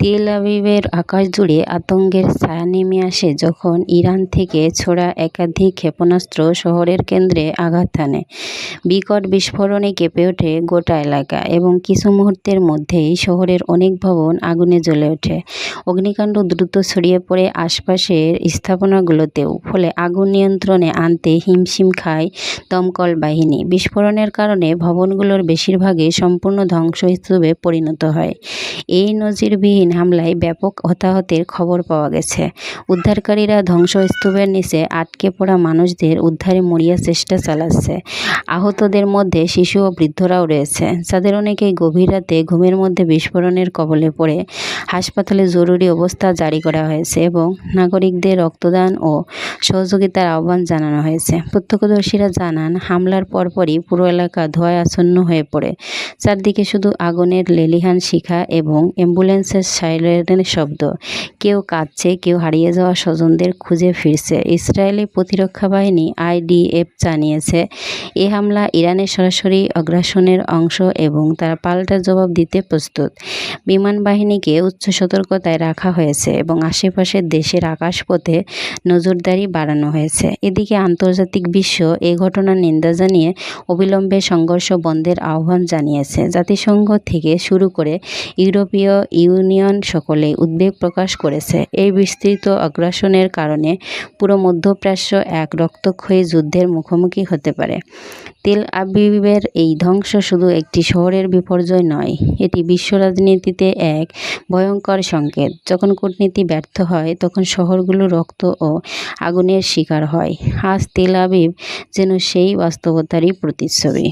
তেল আবিবের আকাশ জুড়ে আতঙ্কের ছায়া নেমে আসে যখন ইরান থেকে ছোড়া একাধিক ক্ষেপণাস্ত্র শহরের কেন্দ্রে আঘাত হানে। বিকট বিস্ফোরণে কেঁপে ওঠে গোটা এলাকা এবং কিছু মুহূর্তের মধ্যেই শহরের অনেক ভবন আগুনে জ্বলে ওঠে। অগ্নিকাণ্ড দ্রুত ছড়িয়ে পড়ে আশপাশের স্থাপনাগুলোতেও, ফলে আগুন নিয়ন্ত্রণে আনতে হিমশিম খায় দমকল বাহিনী। বিস্ফোরণের কারণে ভবনগুলোর বেশিরভাগই সম্পূর্ণ ধ্বংসস্তূপে পরিণত হয়। এই নজিরবিহীন হামলায় ব্যাপক হতাহতের খবর পাওয়া গেছে। উদ্ধারকারীরা ধ্বংসস্তূপের নিচে আটকে পড়া মানুষদের উদ্ধারে মরিয়া চেষ্টা চালাচ্ছে। আহতদের মধ্যে শিশু ও বৃদ্ধরাও রয়েছে। যাদের অনেকেই গভীর রাতে ঘুমের মধ্যে বিস্ফোরণের কবলে পড়ে হাসপাতালে জরুরি অবস্থা জারি করা হয়েছে এবং নাগরিকদের রক্তদান ও সহযোগিতার আহ্বান জানানো হয়েছে। প্রত্যক্ষদর্শীরা জানান, হামলার পরপরই পুরো এলাকা ধোঁয়ায় আচ্ছন্ন হয়ে পড়ে। চারদিকে শুধু আগুনের লেলিহান শিখা এবং অ্যাম্বুলেন্সের সাইরেনের শব্দ। কেউ কাঁদছে, কেউ হারিয়ে যাওয়া স্বজনদের খুঁজে ফিরছে। ইসরায়েলি প্রতিরক্ষা বাহিনী আইডিএফ জানিয়েছে, এ হামলা ইরানের সরাসরি অগ্রাসনের অংশ এবং তারা পাল্টা জবাব দিতে প্রস্তুত। বিমান বাহিনীকে উচ্চ সতর্কতায় রাখা হয়েছে এবং আশেপাশের দেশের আকাশপথে নজরদারি বাড়ানো হয়েছে। এদিকে আন্তর্জাতিক বিশ্ব এ ঘটনার নিন্দা জানিয়ে অবিলম্বে সংঘর্ষ বন্ধের আহ্বান জানিয়েছে। জাতিসংঘ থেকে শুরু করে ইউরোপীয় ইউনিয়ন সকলেই উদ্বেগ প্রকাশ করেছে। এই বিস্তৃত আগ্রাসনের কারণে পুরো মধ্যপ্রাচ্য এক রক্তক্ষয়ী যুদ্ধের মুখোমুখি হতে পারে। তেল আবিবের এই ধ্বংস শুধু একটি শহরের বিপর্যয় নয়, এটি বিশ্ব রাজনীতিতে এক ভয়ঙ্কর সংকেত। যখন কূটনীতি ব্যর্থ হয়, তখন শহরগুলো রক্ত ও আগুনের শিকার হয়। আজ তেল আবিব যেন সেই বাস্তবতারই প্রতিচ্ছবি।